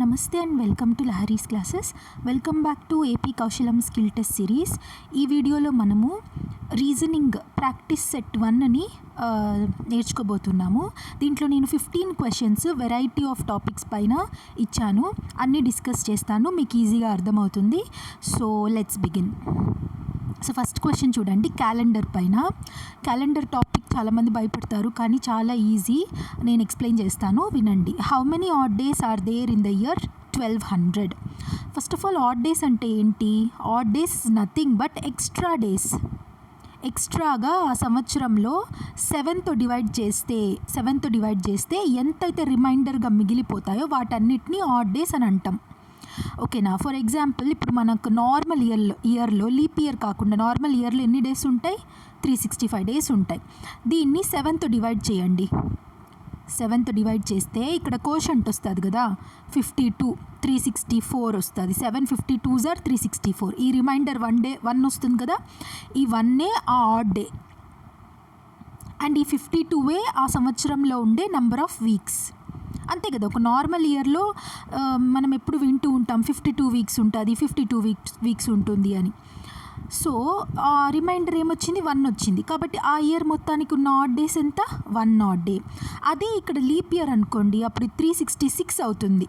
నమస్తే and welcome to Lahari's classes. Welcome back to AP Kaushalam skill test series. ఈ వీడియోలో మనము reasoning practice set one అని నేర్చుకోబోతున్నాము. దీంట్లో నేను fifteen questions variety of topics పైన ఇచ్చాను. అన్నీ డిస్కస్ చేస్తాను మీకు ఈజీగా అర్థమవుతుంది. So let's begin. So first question చూడండి క్యాలెండర్ పైన. క్యాలెండర్ టాపిక్ చాలామంది భయపడతారు కానీ చాలా ఈజీ. నేను ఎక్స్ప్లెయిన్ చేస్తాను వినండి. How many odd days are there in the year twelve hundred first of all odd days అంటే ఏంటి? Odd days is nothing but extra days ఎక్స్ట్రాగా ఆ సంవత్సరంలో సెవెన్తో డివైడ్ చేస్తే సెవెన్తో డివైడ్ చేస్తే ఎంతైతే రిమైండర్గా మిగిలిపోతాయో వాటన్నిటిని ఆడ్ డేస్ అని అంటాం. ఓకేనా? ఫర్ ఎగ్జాంపుల్ ఇప్పుడు మనకు నార్మల్ ఇయర్లో ఇయర్లో లీప్ ఇయర్ కాకుండా నార్మల్ ఇయర్లో ఎన్ని డేస్ ఉంటాయి? త్రీ సిక్స్టీ ఫైవ్ డేస్ ఉంటాయి. దీన్ని సెవెన్తో డివైడ్ చేయండి. సెవెన్తో డివైడ్ చేస్తే ఇక్కడ కోషంట్ వస్తుంది కదా? Fifty two three sixty four వస్తుంది. సెవెన్ ఫిఫ్టీ టూ జార్ త్రీ సిక్స్టీ ఫోర్ ఈ రిమైండర్ వన్ డే వన్ వస్తుంది కదా? ఈ వన్నే ఆ ఆడ్ డే అండ్ ఈ ఫిఫ్టీ టూవే ఆ సంవత్సరంలో ఉండే నంబర్ ఆఫ్ వీక్స్ అంతే కదా ఒక నార్మల్ ఇయర్లో మనం ఎప్పుడు వింటూ ఉంటాం ఫిఫ్టీ టూ వీక్స్ ఉంటుంది ఫిఫ్టీ టూ వీక్స్ వీక్స్ ఉంటుంది అని. సో ఆ రిమైండర్ ఏమొచ్చింది? వన్ వచ్చింది. కాబట్టి ఆ ఇయర్ మొత్తానికి ఉన్న ఆడ్ డేస్ ఎంత? వన్ ఆడ్ డే అదే ఇక్కడ లీప్ ఇయర్ అనుకోండి అప్పుడు త్రీ సిక్స్టీ సిక్స్ అవుతుంది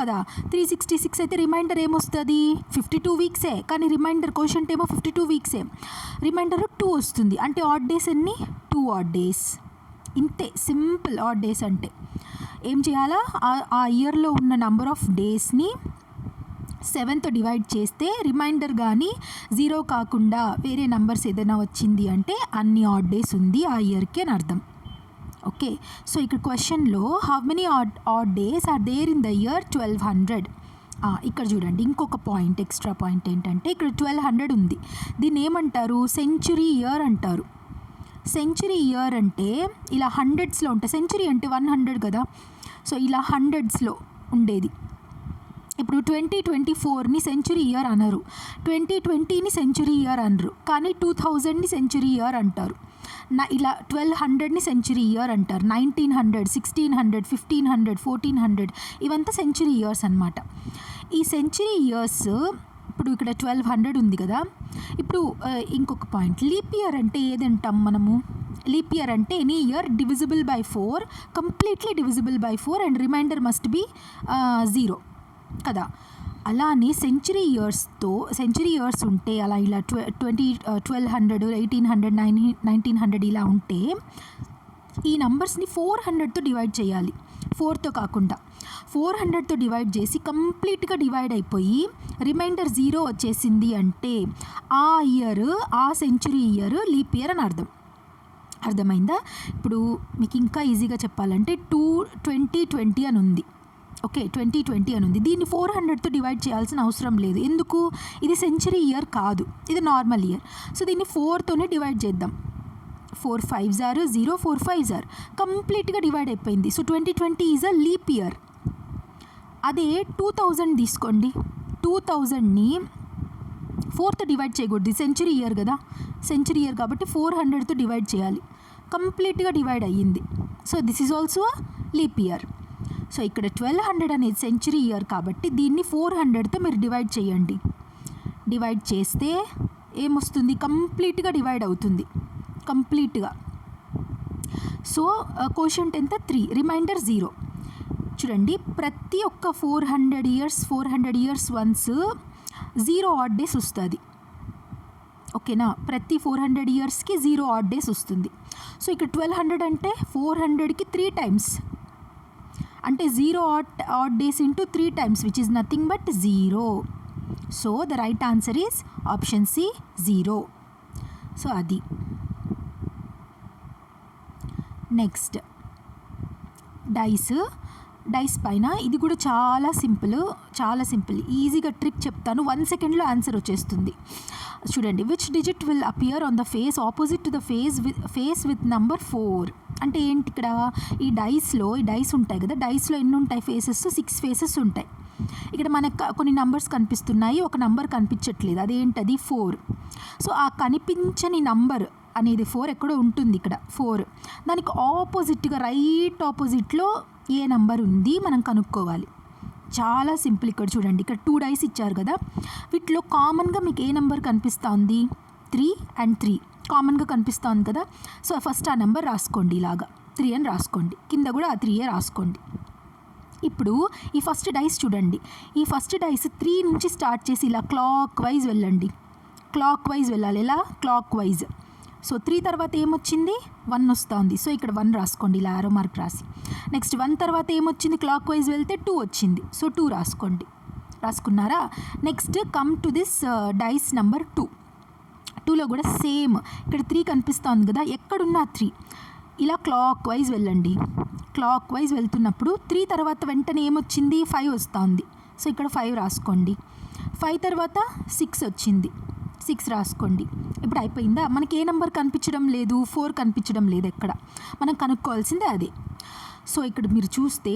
కదా. త్రీ సిక్స్టీ సిక్స్ అయితే రిమైండర్ ఏమొస్తుంది? ఫిఫ్టీ టూ వీక్సే కానీ రిమైండర్ క్వశ్చన్ ఏమో ఫిఫ్టీ టూ వీక్సే రిమైండర్ టూ వస్తుంది. అంటే ఆడ్ డేస్ ఎన్ని? టూ ఆడ్ డేస్ ఇంతే. సింపుల్ ఆడ్ డేస్ అంటే. ఏం చేయాలా? ఆ- ఇయర్లో ఉన్న నంబర్ ఆఫ్ డేస్ని సెవెన్తో డివైడ్ చేస్తే రిమైండర్ కానీ జీరో కాకుండా వేరే నంబర్స్ ఏదైనా వచ్చింది అంటే అన్ని ఆడ్ డేస్ ఉంది ఆ ఇయర్కి అని అర్థం. ఓకే? సో ఇక్కడ క్వశ్చన్లో how many odd odd days are there in the year twelve hundred ఇక్కడ చూడండి. ఇంకొక పాయింట్ ఎక్స్ట్రా పాయింట్ ఏంటంటే ఇక్కడ ట్వెల్వ్ హండ్రెడ్ ఉంది. దీన్ని ఏమంటారు? సెంచురీ ఇయర్ అంటారు. సెంచురీ ఇయర్ అంటే ఇలా హండ్రెడ్స్లో ఉంటాయి సెంచురీ అంటే వన్ హండ్రెడ్ కదా? సో ఇలా హండ్రెడ్స్లో ఉండేది. ఇప్పుడు ట్వంటీ ట్వంటీ ఫోర్ని సెంచురీ ఇయర్ అనరు. ట్వంటీ ట్వంటీని సెంచురీ ఇయర్ అనరు. కానీ టూ థౌజండ్ని సెంచురీ ఇయర్ అంటారు. నా ఇలా ట్వెల్వ్ హండ్రెడ్ని సెంచురీ ఇయర్ అంటారు. Nineteen hundred sixteen hundred fifteen hundred fourteen hundred ఇవంతా సెంచురీ ఇయర్స్ అనమాట ఈ సెంచురీ ఇయర్స్ ఇప్పుడు ఇక్కడ ట్వెల్వ్ హండ్రెడ్ ఉంది కదా. ఇప్పుడు ఇంకొక పాయింట్. లీప్ ఇయర్ అంటే ఏదంటాం మనము? లీప్ ఇయర్ అంటే any year divisible by four completely divisible by four and remainder must be zero. కదా? అలానే సెంచరీ ఇయర్స్తో సెంచరీ ఇయర్స్ ఉంటే అలా ఇలా ట్వ twenty twelve hundred eighteen hundred nine nineteen hundred ఇలా ఉంటే ఈ నంబర్స్ని ఫోర్ హండ్రెడ్తో డివైడ్ చేయాలి. ఫోర్తో కాకుండా. ఫోర్ హండ్రెడ్తో డివైడ్ చేసి కంప్లీట్గా డివైడ్ అయిపోయి రిమైండర్ జీరో వచ్చేసింది అంటే ఆ ఇయర్ ఆ సెంచురీ ఇయర్ లీప్ ఇయర్ అని అర్థం. అర్థమైందా? ఇప్పుడు మీకు ఇంకా ఈజీగా చెప్పాలంటే టూ ట్వంటీ ట్వంటీ అని ఉంది. ఓకే ట్వంటీ ట్వంటీ అని ఉంది. దీన్ని ఫోర్ హండ్రెడ్తో డివైడ్ చేయాల్సిన అవసరం లేదు. ఎందుకు? ఇది సెంచరీ ఇయర్ కాదు. ఇది నార్మల్ ఇయర్. సో దీన్ని ఫోర్తోనే డివైడ్ చేద్దాం. ఫోర్ ఫైవ్ జార్ జీరో ఫోర్ ఫైవ్ జార్. కంప్లీట్గా డివైడ్ అయిపోయింది. So twenty twenty is a leap year. అదే టూ థౌజండ్ తీసుకోండి. టూ థౌజండ్ని ఫోర్త్ డివైడ్ చేయకూడదు. సెంచురీ ఇయర్ కదా. సెంచురీ ఇయర్ కాబట్టి ఫోర్ హండ్రెడ్తో డివైడ్ చేయాలి. కంప్లీట్గా డివైడ్ అయ్యింది. So this is also leap year so ఇక్కడ ట్వెల్వ్ హండ్రెడ్ అనేది సెంచురీ ఇయర్ కాబట్టి దీన్ని ఫోర్ హండ్రెడ్తో మీరు డివైడ్ చేయండి. డివైడ్ చేస్తే ఏమొస్తుంది? కంప్లీట్గా డివైడ్ అవుతుంది. కంప్లీట్గా సో క్వశ్చన్ ఎంత? త్రీ రిమైండర్ జీరో చూడండి. ప్రతి ఒక్క four hundred years four hundred years once zero odd days వస్తుంది. ఓకేనా? ప్రతి ఫోర్ హండ్రెడ్ ఇయర్స్కి జీరో ఆడ్ డేస్ వస్తుంది. సో ఇక్కడ ట్వెల్వ్ హండ్రెడ్ అంటే ఫోర్ హండ్రెడ్కి త్రీ టైమ్స్. అంటే zero odd odd days into three times which is nothing but zero. So the right answer is option C zero. So అది. Next. Dice dice పైన. ఇది కూడా చాలా సింపుల్ చాలా సింపుల్. ఈజీగా ట్రిక్ చెప్తాను. వన్ సెకండ్లో ఆన్సర్ వచ్చేస్తుంది. చూడండి which digit will appear on the face opposite to the face with face with number four అంటే ఏంటి ఇక్కడ? ఈ డైస్లో ఈ డైస్ ఉంటాయి కదా డైస్లో ఎన్ని ఉంటాయి? ఫేసెస్ సిక్స్ ఫేసెస్ ఉంటాయి. ఇక్కడ మనకు కొన్ని నంబర్స్ కనిపిస్తున్నాయి. ఒక నంబర్ కనిపించట్లేదు. అదేంటది? ఫోర్ సో ఆ కనిపించని నంబర్ అనేది ఫోర్ ఎక్కడో ఉంటుంది ఇక్కడ. ఫోర్ దానికి ఆపోజిట్గా రైట్ ఆపోజిట్లో ఏ నంబర్ ఉంది మనం కనుక్కోవాలి. చాలా సింపుల్ ఇక్కడ చూడండి. ఇక్కడ టూ డైస్ ఇచ్చారు కదా. వీటిలో కామన్గా మీకు ఏ నెంబర్ కనిపిస్తుంది? త్రీ అండ్ త్రీ కామన్గా కనిపిస్తుంది కదా. సో ఫస్ట్ ఆ నెంబర్ రాసుకోండి ఇలాగా. త్రీ అని రాసుకోండి. కింద కూడా ఆ త్రీయే రాసుకోండి. ఇప్పుడు ఈ ఫస్ట్ డైస్ చూడండి. ఈ ఫస్ట్ డైస్ త్రీ నుంచి స్టార్ట్ చేసి ఇలా క్లాక్ వైజ్ వెళ్ళండి. క్లాక్ వైజ్ వెళ్ళాలి. ఎలా? క్లాక్ వైజ్ సో త్రీ తర్వాత ఏమొచ్చింది? వన్ వస్తుంది. సో ఇక్కడ వన్ రాసుకోండి. ఇలా ఆరో మార్క్ రాసి. నెక్స్ట్ వన్ తర్వాత ఏమొచ్చింది? క్లాక్ వైజ్ వెళ్తే టూ వచ్చింది. సో టూ రాసుకోండి. రాసుకున్నారా? Next come to this dice number two టూలో కూడా సేమ్ ఇక్కడ త్రీ కనిపిస్తుంది కదా? ఎక్కడున్నా త్రీ ఇలా క్లాక్ వైజ్ వెళ్ళండి. క్లాక్ వైజ్ వెళ్తున్నప్పుడు త్రీ తర్వాత వెంటనే ఏమొచ్చింది? ఫైవ్ వస్తుంది. సో ఇక్కడ ఫైవ్ రాసుకోండి. ఫైవ్ తర్వాత సిక్స్ వచ్చింది. సిక్స్ రాసుకోండి. ఇప్పుడు అయిపోయిందా? మనకి ఏ నెంబర్ కనిపించడం లేదు? ఫోర్ కనిపించడం లేదు ఎక్కడ? మనం కనుక్కోవాల్సిందే అదే. సో ఇక్కడ మీరు చూస్తే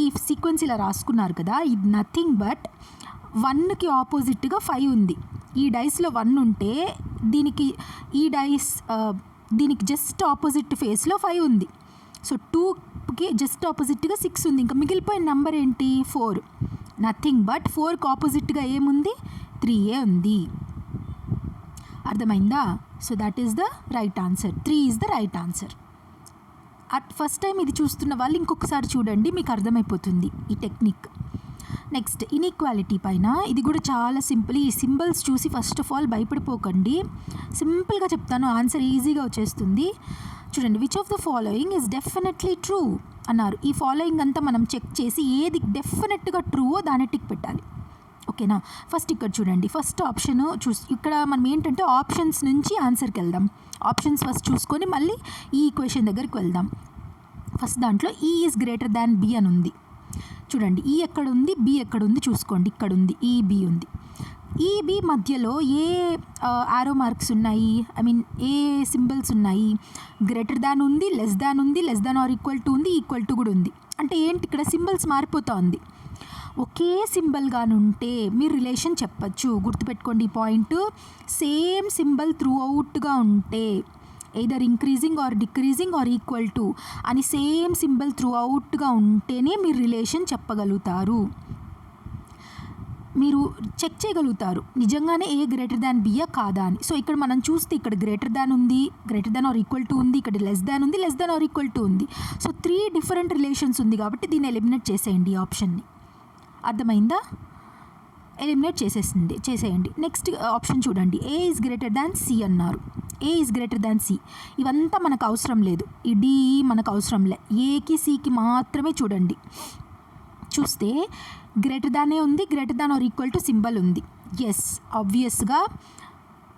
ఈ సీక్వెన్స్ ఇలా రాసుకున్నారు కదా ఇది నథింగ్ బట్ వన్కి ఆపోజిట్గా ఫైవ్ ఉంది. ఈ డైస్లో వన్ ఉంటే దీనికి ఈ డైస్ దీనికి జస్ట్ ఆపోజిట్ ఫేస్లో ఫైవ్ ఉంది. సో టూకి జస్ట్ ఆపోజిట్గా సిక్స్ ఉంది. ఇంకా మిగిలిపోయిన నెంబర్ ఏంటి? ఫోర్ నథింగ్ బట్ ఫోర్కి ఆపోజిట్గా ఏముంది? త్రీయే ఉంది. అర్థమైందా? So that is the right answer three is the right answer at first time ఇది చూస్తున్న వాళ్ళు ఇంకొకసారి చూడండి మీకు అర్థమైపోతుంది ఈ టెక్నిక్ నెక్స్ట్ ఇన్ఈక్వాలిటీ పైన. ఇది కూడా చాలా సింపుల్ ఈ సింబల్స్ చూసి ఫస్ట్ ఆఫ్ ఆల్ భయపడిపోకండి. సింపుల్గా చెప్తాను ఆన్సర్ ఈజీగా వచ్చేస్తుంది. చూడండి which of the following is definitely true అన్నారు. ఈ ఫాలోయింగ్ అంతా మనం చెక్ చేసి ఏది డెఫినెట్గా ట్రూవో దాన్ని టిక్ పెట్టాలి. ఓకేనా? ఫస్ట్ ఇక్కడ చూడండి. ఫస్ట్ ఆప్షన్ చూస్ ఇక్కడ మనం ఏంటంటే ఆప్షన్స్ నుంచి ఆన్సర్కి వెళ్దాం. ఆప్షన్స్ ఫస్ట్ చూసుకొని మళ్ళీ ఈ ఈక్వేషన్ దగ్గరికి వెళ్దాం. ఫస్ట్ దాంట్లో ఈ ఈజ్ గ్రేటర్ దాన్ బి అని ఉంది. చూడండి. E ఈ ఎక్కడ e, ఉంది బి ఎక్కడ ఉంది చూసుకోండి. ఇక్కడ ఉంది ఈ బి ఉంది. ఈ బి మధ్యలో ఏ ఆరో మార్క్స్ ఉన్నాయి? ఐ మీన్ ఏ సింబల్స్ ఉన్నాయి? గ్రేటర్ దాన్ ఉంది లెస్ దాన్ ఉంది less than or equal to ఉంది ఈక్వల్ టు కూడా ఉంది. అంటే ఏంటి? ఇక్కడ సింబల్స్ మారిపోతూ ఉంది. ఒకే సింబల్ ఉంటే మీరు రిలేషన్ చెప్పచ్చు. గుర్తుపెట్టుకోండి ఈ పాయింట్. సేమ్ సింబల్ త్రూ అవుట్గా ఉంటే either increasing or decreasing or equal to అని సేమ్ సింబల్ త్రూ అవుట్గా ఉంటేనే మీరు రిలేషన్ చెప్పగలుగుతారు. మీరు చెక్ చేయగలుగుతారు. నిజంగానే ఏ గ్రేటర్ దాన్ బియా కాదా అని. సో ఇక్కడ మనం చూస్తే ఇక్కడ గ్రేటర్ దాన్ ఉంది greater than or equal to ఉంది ఇక్కడ లెస్ దాన్ ఉంది less than or equal to ఉంది. సో త్రీ డిఫరెంట్ రిలేషన్స్ ఉంది కాబట్టి దీన్ని ఎలిమినేట్ చేసేయండి ఈ ఆప్షన్ని. అర్థమైందా? ఎలిమినేట్ చేసేసింది చేసేయండి. నెక్స్ట్ ఆప్షన్ uh, చూడండి. A is greater than C అన్నారు. A is greater than C ఇవంతా మనకు అవసరం లేదు. ఈ డిఈ మనకు అవసరం లే. ఏకి సికి మాత్రమే చూడండి. చూస్తే గ్రేటర్ దానే ఉంది greater than or equal to symbol ఉంది. ఎస్ ఆబ్వియస్గా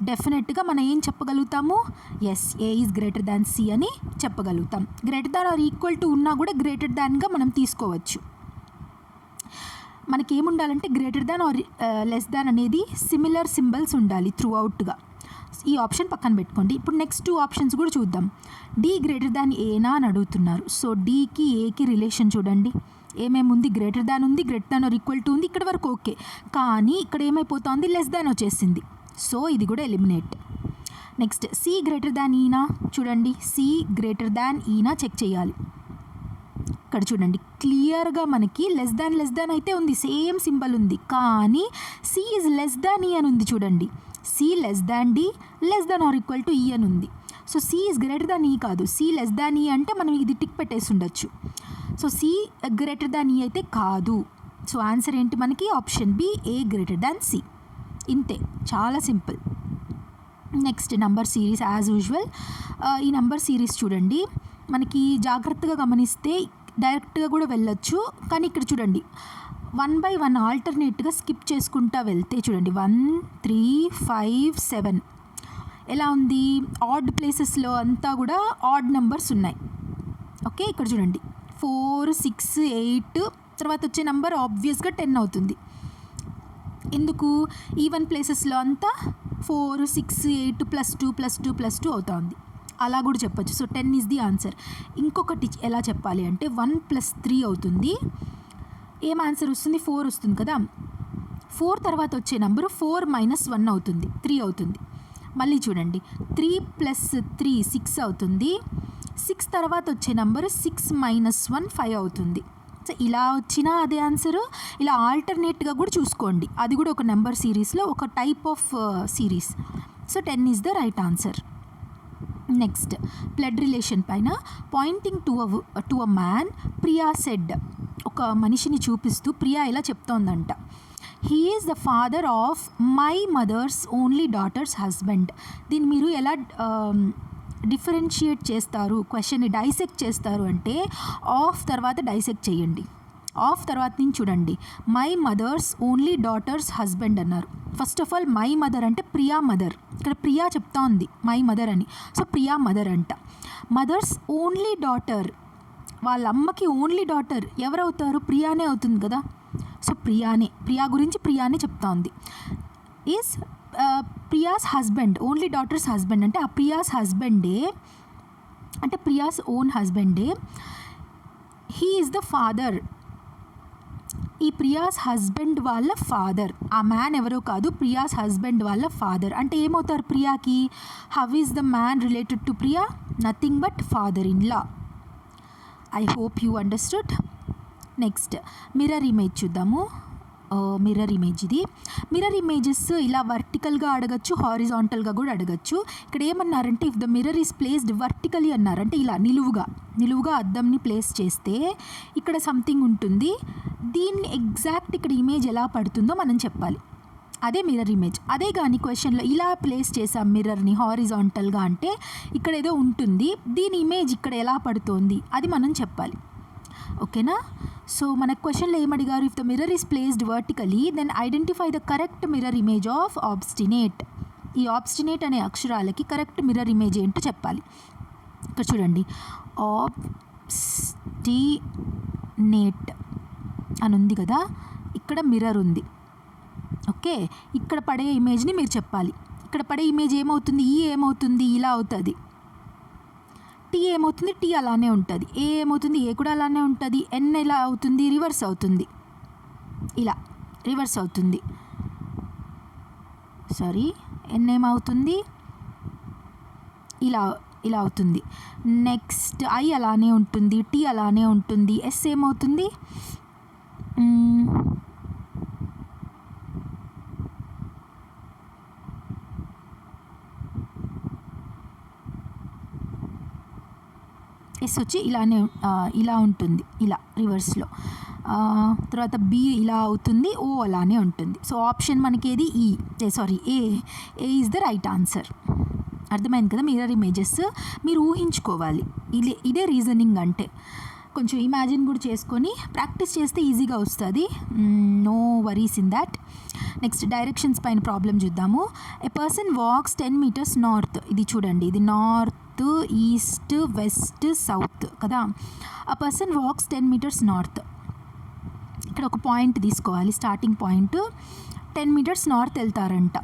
డెఫినెట్గా మనం ఏం చెప్పగలుగుతాము? Yes A is greater than C అని చెప్పగలుగుతాం. Greater than or equal to ఉన్నా కూడా గ్రేటర్ దాన్గా మనం తీసుకోవచ్చు. మనకి ఏముండాలంటే greater than or less than అనేది సిమిలర్ సింబల్స్ ఉండాలి త్రూ అవుట్గా ఈ ఆప్షన్ పక్కన పెట్టుకోండి. ఇప్పుడు నెక్స్ట్ టూ ఆప్షన్స్ కూడా చూద్దాం. డి గ్రేటర్ దాన్ ఏనా అని అడుగుతున్నారు. సో డీకి ఏకి రిలేషన్ చూడండి. ఏమేమి ఉంది? గ్రేటర్ దాన్ ఉంది greater than or equal to ఉంది. ఇక్కడ వరకు ఓకే. కానీ ఇక్కడ ఏమైపోతుంది? లెస్ దాన్ వచ్చేసింది. సో ఇది కూడా eliminate next C greater than ఈనా చూడండి. సి గ్రేటర్ దాన్ ఈనా చెక్ చేయాలి. ఇక్కడ చూడండి క్లియర్గా మనకి లెస్ దాన్ లెస్ దాన్ అయితే ఉంది సేమ్ సింబల్ ఉంది కానీ సి ఈజ్ లెస్ దాన్ ఈ అని ఉంది చూడండి. C less than D less than or equal to E అని ఉంది. So C is greater than E కాదు సి లెస్ దాన్ ఈ అంటే మనం ఇది టిక్ పెట్టేసి ఉండొచ్చు సో సి గ్రేటర్ దాన్ ఈ అయితే కాదు. సో ఆన్సర్ ఏంటి మనకి? Option B A greater than C. ఇంతే చాలా simple. Next number series as usual. ఈ నంబర్ సిరీస్ చూడండి మనకి జాగ్రత్తగా గమనిస్తే డైరెక్ట్గా కూడా వెళ్ళొచ్చు. కానీ ఇక్కడ చూడండి వన్ బై వన్ ఆల్టర్నేట్గా స్కిప్ చేసుకుంటా వెళ్తే చూడండి వన్ త్రీ ఫైవ్ సెవెన్. ఎలా ఉంది? ఆడ్ ప్లేసెస్లో అంతా కూడా ఆడ్ నెంబర్స్ ఉన్నాయి. ఓకే ఇక్కడ చూడండి ఫోర్ సిక్స్ ఎయిట్ తర్వాత వచ్చే నెంబర్ ఆబ్వియస్గా టెన్ అవుతుంది. ఎందుకు? ఈవెన్ ప్లేసెస్లో అంతా four six eight plus two plus two plus two అవుతుంది అలా కూడా చెప్పొచ్చు. So ten is the answer ఇంకొకటి ఎలా చెప్పాలి అంటే వన్ ప్లస్ త్రీ అవుతుంది. ఏం ఆన్సర్ వస్తుంది? ఫోర్ వస్తుంది కదా. ఫోర్ తర్వాత వచ్చే నెంబరు ఫోర్ మైనస్ వన్ అవుతుంది. త్రీ అవుతుంది. మళ్ళీ చూడండి. త్రీ ప్లస్ త్రీ సిక్స్ అవుతుంది. సిక్స్ తర్వాత వచ్చే number six minus one five అవుతుంది. సో ఇలా వచ్చినా అదే ఆన్సర్ ఇలా ఆల్టర్నేట్గా కూడా చూసుకోండి. అది కూడా ఒక నెంబర్ సిరీస్లో ఒక type of series so ten is the right answer next blood relation పైన pointing to to a man Priya said ఒక మనిషిని చూపిస్తూ ప్రియా ఇలా చెప్తోందంట. He is the father of my mother's only daughter's husband దీన్ని మీరు ఎలా um, డిఫరెన్షియేట్ చేస్తారు? క్వశ్చన్ని డైసెక్ట్ చేస్తారు అంటే ఆఫ్ తర్వాత డైసెక్ట్ చేయండి. ఆఫ్ తర్వాత నుంచి చూడండి. My mother's only daughter's husband అన్నారు. First of all my mother అంటే ప్రియా మదర్. ఇక్కడ ప్రియా చెప్తా ఉంది. మై మదర్ అని. సో ప్రియా మదర్ అంట. Mother's only daughter. వాళ్ళ అమ్మకి ఓన్లీ డాటర్. ఎవరవుతారు? ప్రియానే అవుతుంది కదా. సో ప్రియానే. ప్రియా గురించి ప్రియానే చెప్తా ఉంది. Is uh, Priya's husband. Only daughter's husband. అంటే ఆ ప్రియాస్ హస్బెండే అంటే ప్రియాస్ ఓన్ హస్బెండే హీ ఈజ్ ద ఫాదర్. ఈ ప్రియాస్ హస్బెండ్ వాళ్ళ ఫాదర్. ఆ మ్యాన్ ఎవరో కాదు ప్రియాస్ హస్బెండ్ వాళ్ళ ఫాదర్. అంటే ఏమవుతారు ప్రియాకి? How is the man related to Priya? Nothing but father in law I hope you understood next mirror image చూద్దాము. మిర్రర్ ఇమేజ్ ఇది. మిర్రర్ ఇమేజెస్ ఇలా వర్టికల్గా అడగచ్చు హారిజాంటల్గా కూడా అడగచ్చు. ఇక్కడ ఏమన్నారంటే if the mirror is placed vertically అన్నారంటే ఇలా నిలువుగా నిలువుగా అద్దంని ప్లేస్ చేస్తే ఇక్కడ సంథింగ్ ఉంటుంది. దీన్ని ఎగ్జాక్ట్ ఇక్కడ ఇమేజ్ ఎలా పడుతుందో మనం చెప్పాలి. అదే మిర్రర్ ఇమేజ్ అదే కానీ క్వశ్చన్లో ఇలా ప్లేస్ చేసాం మిర్రర్ని హారిజాంటల్గా అంటే ఇక్కడ ఏదో ఉంటుంది. దీని ఇమేజ్ ఇక్కడ ఎలా పడుతోంది? అది మనం చెప్పాలి. ఓకేనా సో మన క్వశ్చన్లో ఏమడిగారు if the mirror is placed vertically then identify the correct mirror image of obstinate ఈ ఆబ్స్టినేట్ అనే అక్షరాలకి కరెక్ట్ మిర్రర్ ఇమేజ్ ఏంటో చెప్పాలి. ఇక్కడ చూడండి. ఆబ్స్టినేట్ అని ఉంది కదా? ఇక్కడ మిర్రర్ ఉంది. ఓకే ఇక్కడ పడే ఇమేజ్ని మీరు చెప్పాలి. ఇక్కడ పడే ఇమేజ్ ఏమవుతుంది? ఈ ఏమవుతుంది? ఇలా అవుతుంది. టీ ఏమవుతుంది? టీ అలానే ఉంటుంది. ఏ ఏమవుతుంది? ఏ కూడా అలానే ఉంటుంది. ఎన్ ఎలా అవుతుంది? రివర్స్ అవుతుంది. ఇలా రివర్స్ అవుతుంది. సారీ ఎన్ ఏమవుతుంది? ఇలా ఇలా అవుతుంది. నెక్స్ట్ ఐ అలానే ఉంటుంది. టీ అలానే ఉంటుంది. ఎస్ ఏమవుతుంది? ఎస్ వచ్చి ఇలానే ఇలా ఉంటుంది ఇలా రివర్స్లో. తర్వాత బి ఇలా అవుతుంది ఓ అలానే ఉంటుంది. సో ఆప్షన్ మనకి ఏది ఈ e, sorry A A is the right answer అర్థమైంది కదా? మిర్రర్ ఇమేజెస్ మీరు ఊహించుకోవాలి. ఇదే ఇదే రీజనింగ్ అంటే. కొంచెం ఇమాజిన్ కూడా చేసుకొని ప్రాక్టీస్ చేస్తే ఈజీగా వస్తుంది. No worries in that. Next directions పైన ప్రాబ్లం చూద్దాము. A person walks ten metres north. ఇది చూడండి ఇది నార్త్ ఈస్ట్ వెస్ట్ సౌత్ కదా? ఆ person walks ten metres north ఇక్కడ ఒక పాయింట్ తీసుకోవాలి starting point ten metres north వెళ్తారంట.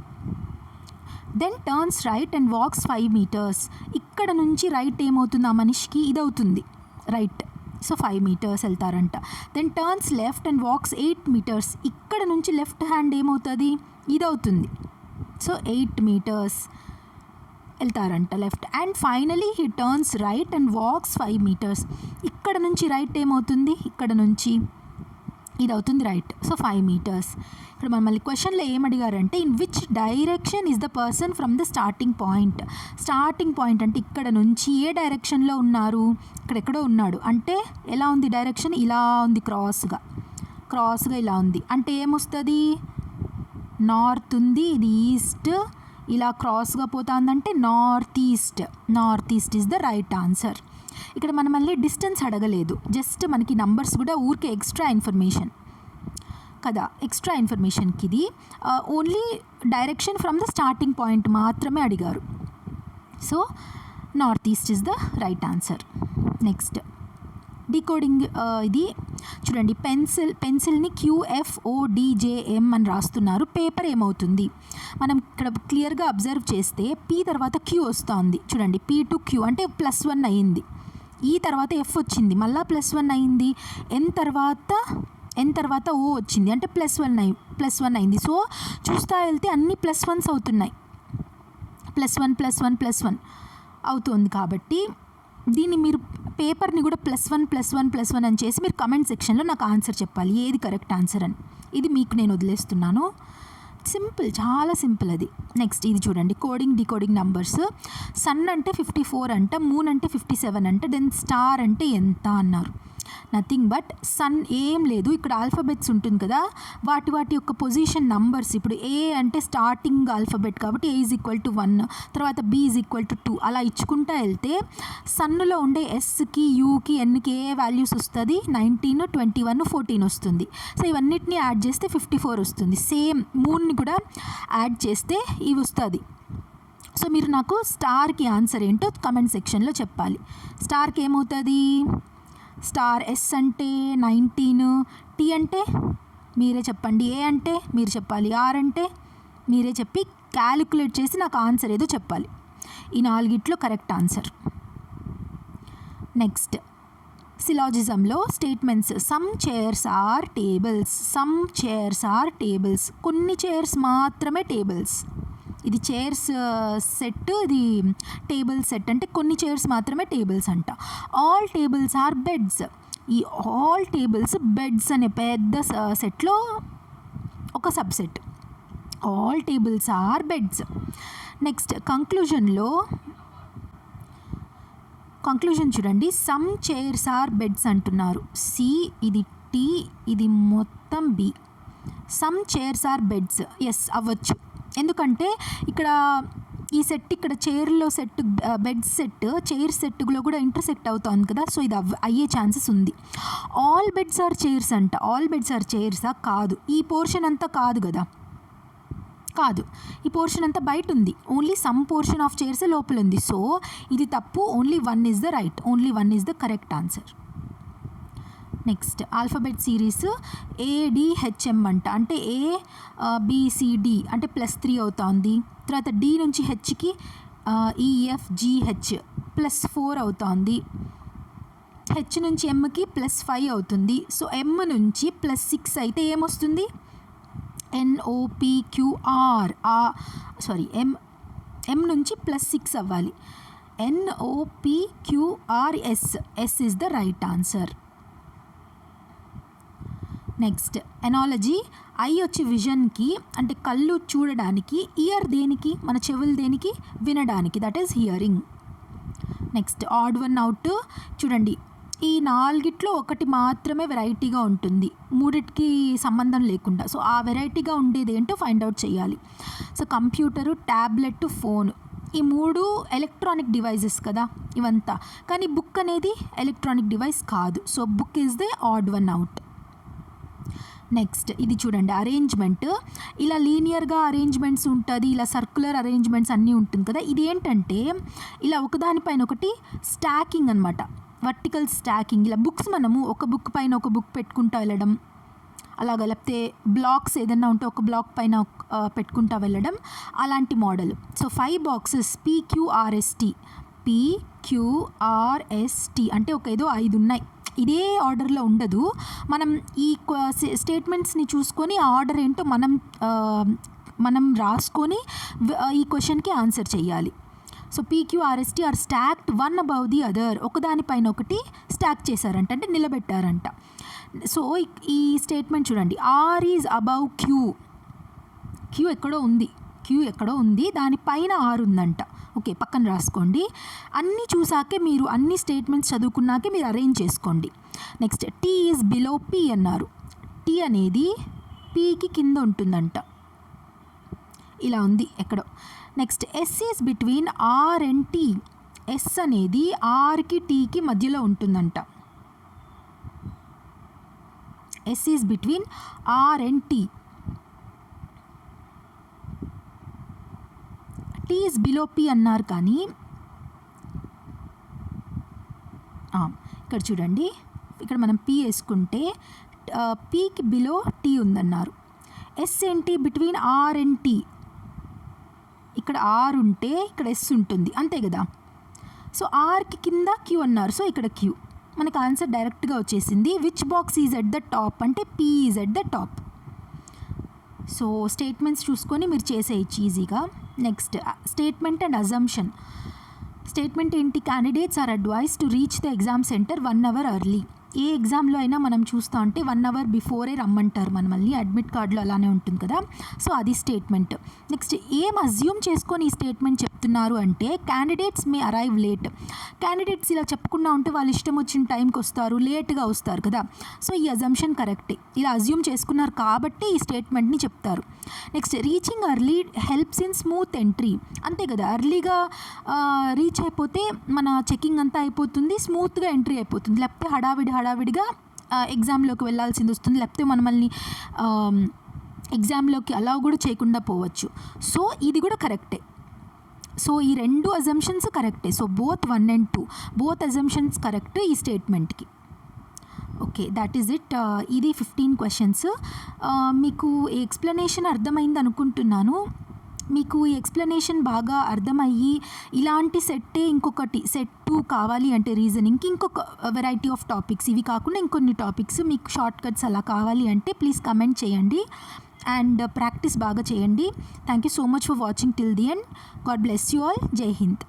Then turns right and walks five metres ఇక్కడ నుంచి రైట్ ఏమవుతుంది? ఆ మనిషికి ఇది అవుతుంది right so five metres వెళ్తారంట. Then turns left and walks eight metres ఇక్కడ నుంచి లెఫ్ట్ హ్యాండ్ ఏమవుతుంది? ఇది అవుతుంది so eight metres వెళ్తారంట left. And finally he turns right and walks five metres. ఇక్కడ నుంచి రైట్ ఏమవుతుంది? ఇక్కడ నుంచి ఇది అవుతుంది రైట్. So five metres. ఇక్కడ మమ్మల్ని మళ్ళీ క్వశ్చన్లో ఏం అడిగారంటే in which direction is the person from the starting point? Starting point అంటే ఇక్కడ నుంచి ఏ డైరెక్షన్లో ఉన్నారు? ఇక్కడెక్కడో ఉన్నాడు. అంటే ఎలా ఉంది డైరెక్షన్? ఇలా ఉంది క్రాస్గా. క్రాస్గా ఇలా ఉంది. అంటే ఏమొస్తుంది? నార్త్ ఉంది ఇది ఈస్ట్. ఇలా క్రాస్గా పోతుందంటే north east north east is the right answer ఇక్కడ మనం మళ్ళీ డిస్టెన్స్ అడగలేదు. జస్ట్ మనకి నంబర్స్ కూడా ఊరికే ఎక్స్ట్రా ఇన్ఫర్మేషన్ కదా ఎక్స్ట్రా ఇన్ఫర్మేషన్కి ఇది. Only direction from the starting point మాత్రమే అడిగారు. So north east is the right answer next decoding ఇది చూడండి. పెన్సిల్ పెన్సిల్ని క్యూఎఫ్ఓడిజేఎం అని రాస్తున్నారు. పేపర్ ఏమవుతుంది? మనం ఇక్కడ క్లియర్గా అబ్జర్వ్ చేస్తే పీ తర్వాత క్యూ వస్తుంది. చూడండి పీ టు క్యూ అంటే ప్లస్ వన్ అయ్యింది. ఈ తర్వాత ఎఫ్ వచ్చింది. మళ్ళీ ప్లస్ వన్ అయింది ఎన్ తర్వాత ఎన్ తర్వాత ఓ వచ్చింది. అంటే ప్లస్ వన్ అయి ప్లస్ వన్ అయింది. సో చూస్తా వెళ్తే అన్ని ప్లస్ వన్స్ అవుతున్నాయి. Plus one plus one plus one అవుతుంది కాబట్టి దీన్ని మీరు పేపర్ని కూడా plus one plus one plus one అని చేసి మీరు కమెంట్ సెక్షన్లో నాకు ఆన్సర్ చెప్పాలి. ఏది కరెక్ట్ ఆన్సర్ అని. ఇది మీకు నేను వదిలేస్తున్నాను. సింపుల్ చాలా సింపుల్ అది. నెక్స్ట్ ఇది చూడండి. కోడింగ్ డికోడింగ్ నంబర్స్ సన్ అంటే ఫిఫ్టీ ఫోర్ అంట మూన్ అంటే ఫిఫ్టీ సెవెన్ అంట దెన్ స్టార్ అంటే ఎంత అన్నారు. నథింగ్ బట్ సన్ ఏం లేదు. ఇక్కడ ఆల్ఫాబెట్స్ ఉంటుంది కదా. వాటి వాటి యొక్క పొజిషన్ నంబర్స్ ఇప్పుడు ఏ అంటే స్టార్టింగ్ ఆల్ఫాబెట్ కాబట్టి A is equal to one తర్వాత B is equal to two అలా ఇచ్చుకుంటా వెళ్తే సన్నులో ఉండే ఎస్కి యూకి ఎన్కి ఏ వాల్యూస్ వస్తుంది? నైన్టీన్ ట్వంటీ వన్ ఫోర్టీన్ వస్తుంది. సో ఇవన్నిటిని యాడ్ చేస్తే ఫిఫ్టీ ఫోర్ వస్తుంది సేమ్ మూన్ని కూడా యాడ్ చేస్తే ఇవి వస్తుంది. సో మీరు నాకు స్టార్కి ఆన్సర్ ఏంటో కమెంట్ సెక్షన్లో చెప్పాలి. స్టార్కి ఏమవుతుంది? స్టార్ ఎస్ అంటే నైన్టీన్ టీ అంటే మీరే చెప్పండి ఏ అంటే మీరు చెప్పాలి ఆర్ అంటే మీరే చెప్పి క్యాలిక్యులేట్ చేసి నాకు ఆన్సర్ ఏదో చెప్పాలి. ఈ నాలుగిట్లో correct answer. Next సిలాజిజంలో statements some chairs are tables some chairs are tables కొన్ని చైర్స్ మాత్రమే టేబుల్స్. ఇది చైర్స్ సెట్ uh, ఇది టేబుల్ సెట్ అంటే కొన్ని చైర్స్ మాత్రమే టేబుల్స్ అంట. ఆల్ టేబుల్స్ ఆర్ బెడ్స్ ఈ ఆల్ టేబుల్స్ బెడ్స్ అనే పెద్ద uh, సెట్లో ఒక subset all tables are beds next కంక్లూజన్లో conclusion చూడండి. సమ్ చైర్స్ ఆర్ బెడ్స్ అంటున్నారు. సి ఇది టీ ఇది మొత్తం B some chairs are beds yes అవ్వచ్చు. ఎందుకంటే ఇక్కడ ఈ సెట్ ఇక్కడ చైర్లో సెట్ బెడ్ సెట్ చైర్ సెట్లో కూడా ఇంటర్సెక్ట్ అవుతుంది కదా సో ఇది అయ్యే ఛాన్సెస్ ఉంది. ఆల్ బెడ్స్ ఆర్ చైర్స్ అంట. ఆల్ బెడ్స్ ఆర్ చైర్సా కాదు. ఈ పోర్షన్ అంతా కాదు కదా. కాదు. ఈ పోర్షన్ అంతా బయట ఉంది. Only some portion of chairs లోపల ఉంది. సో ఇది తప్పు. Only one is the right only one is the correct answer next alphabet series ADHM అంట. అంటే ఏ బీసీడి అంటే ప్లస్ త్రీ అవుతుంది. తర్వాత డి నుంచి హెచ్కి ఈఎఫ్జిహెచ్ ప్లస్ ఫోర్ అవుతుంది. హెచ్ నుంచి ఎమ్కి ప్లస్ ఫైవ్ అవుతుంది. సో ఎమ్ నుంచి ప్లస్ సిక్స్ అయితే ఏమొస్తుంది? ఎన్ఓపిక్యూఆర్ ఆ సారీ ఎం ఎం నుంచి ప్లస్ సిక్స్ అవ్వాలి. NOPQRS S is the right answer next analogy eye వచ్చి విజన్కి అంటే కళ్ళు చూడడానికి ఇయర్ దేనికి మన చెవులు దేనికి వినడానికి that is hearing next odd one out చూడండి. ఈ నాలుగిట్లో ఒకటి మాత్రమే వెరైటీగా ఉంటుంది. మూడిటికి సంబంధం లేకుండా. సో ఆ వెరైటీగా ఉండేది ఏంటో ఫైండ్ అవుట్ చేయాలి. సో కంప్యూటరు ట్యాబ్లెట్ ఫోన్ ఈ మూడు ఎలక్ట్రానిక్ డివైజెస్ కదా ఇవంతా. కానీ బుక్ అనేది ఎలక్ట్రానిక్ డివైస్ కాదు. So book is the odd one out next ఇది చూడండి అరేంజ్మెంట్ ఇలా లీనియర్గా అరేంజ్మెంట్స్ ఉంటుంది ఇలా సర్క్యులర్ అరేంజ్మెంట్స్ అన్నీ ఉంటుంది కదా ఇది ఏంటంటే ఇలా ఒకదానిపైన ఒకటి స్టాకింగ్ అనమాట వర్టికల్ స్టాకింగ్ ఇలా బుక్స్ మనము ఒక బుక్ పైన ఒక బుక్ పెట్టుకుంటా వెళ్ళడం అలాగ లేకపోతే బ్లాక్స్ ఏదైనా ఉంటే ఒక బ్లాక్ పైన పెట్టుకుంటా వెళ్ళడం అలాంటి model so five boxes PQRST PQRST అంటే ఒక ఏదో ఐదు ఉన్నాయి. ఇదే ఆర్డర్లో ఉండదు. మనం ఈ స్టేట్మెంట్స్ని చూసుకొని ఆ ఆర్డర్ ఏంటో మనం మనం రాసుకొని ఈ క్వశ్చన్కి ఆన్సర్ చేయాలి so PQRST are stacked one above the other. ఒకదానిపైన ఒకటి స్టాక్ చేశారంట అంటే నిలబెట్టారంట. సో ఈ స్టేట్మెంట్ చూడండి. R is above Q. Q ఎక్కడో ఉంది. క్యూ ఎక్కడో ఉంది. దానిపైన ఆరు ఉందంట. ఓకే పక్కన రాసుకోండి. అన్నీ చూసాకే మీరు అన్ని స్టేట్మెంట్స్ చదువుకున్నాకే మీరు అరేంజ్ చేసుకోండి. Next T is below P అన్నారు. టీ అనేది పీకి కింద ఉంటుందంట. ఇలా ఉంది ఎక్కడో. Next S is between R and T S అనేది ఆర్కి టీకి మధ్యలో ఉంటుందంట. S is between R and T T is below P అన్నారు కానీ ఇక్కడ చూడండి. ఇక్కడ మనం పీ వేసుకుంటే పీకి బిలో టీ ఉందన్నారు. ఎస్ ఏంటి? బిట్వీన్ ఆర్ అండ్ టీ ఇక్కడ ఆర్ ఉంటే ఇక్కడ ఎస్ ఉంటుంది. అంతే కదా? సో ఆర్కి కింద క్యూ అన్నారు. సో ఇక్కడ క్యూ మనకు ఆన్సర్ డైరెక్ట్గా వచ్చేసింది. Which box is at the top అంటే P is at the top so statements చూసుకొని మీరు చేసేయచ్చు ఈజీగా next statement and assumption statement ఏంటి? Candidates are advise to reach the exam centre one hour early ఏ ఎగ్జామ్లో అయినా మనం చూస్తూ ఉంటే వన్ అవర్ బిఫోరే రమ్మంటారు మనల్ని అడ్మిట్ కార్డులో అలానే ఉంటుంది కదా. సో అది స్టేట్మెంట్. నెక్స్ట్ ఏం అజ్యూమ్ చేసుకొని ఈ స్టేట్మెంట్ చెప్తున్నారు అంటే candidates may arrive late candidates ఇలా చెప్పకుండా ఉంటే వాళ్ళు ఇష్టం వచ్చిన టైంకి వస్తారు లేట్గా వస్తారు కదా. సో ఈ అజంప్షన్ కరెక్టే ఇలా అజ్యూమ్ చేసుకున్నారు కాబట్టి ఈ స్టేట్మెంట్ని చెప్తారు. Next reaching early helps in smooth entry అంతే కదా. అర్లీగా రీచ్ అయిపోతే మన చెకింగ్ అంతా అయిపోతుంది స్మూత్గా ఎంట్రీ అయిపోతుంది. లేకపోతే హడావిడి హడా హడావిడిగా ఎగ్జామ్లోకి వెళ్ళాల్సింది వస్తుంది. లేకపోతే మనల్ని ఎగ్జామ్లోకి అలా కూడా చేయకుండా పోవచ్చు. సో ఇది కూడా కరెక్టే. సో ఈ రెండు అజంప్షన్స్ కరెక్టే. So both one and two both assumptions correct ఈ స్టేట్మెంట్కి ఓకే దట్ ఈజ్ ఇట్ ఇది ఫిఫ్టీన్ క్వశ్చన్స్ మీకు ఎక్స్ప్లెనేషన్ అర్థమైంది అనుకుంటున్నాను? మీకు ఈ ఎక్స్ప్లెనేషన్ బాగా అర్థమయ్యి ఇలాంటి సెట్టే ఇంకొకటి సెట్ టూ కావాలి అంటే రీజనింగ్కి ఇంకొక వెరైటీ ఆఫ్ టాపిక్స్ ఇవి కాకుండా ఇంకొన్ని టాపిక్స్ మీకు షార్ట్ కట్స్ అలా కావాలి అంటే ప్లీజ్ కమెంట్ చేయండి. అండ్ ప్రాక్టీస్ బాగా చేయండి. Thank you so much for watching till the end god bless you all జై హింద్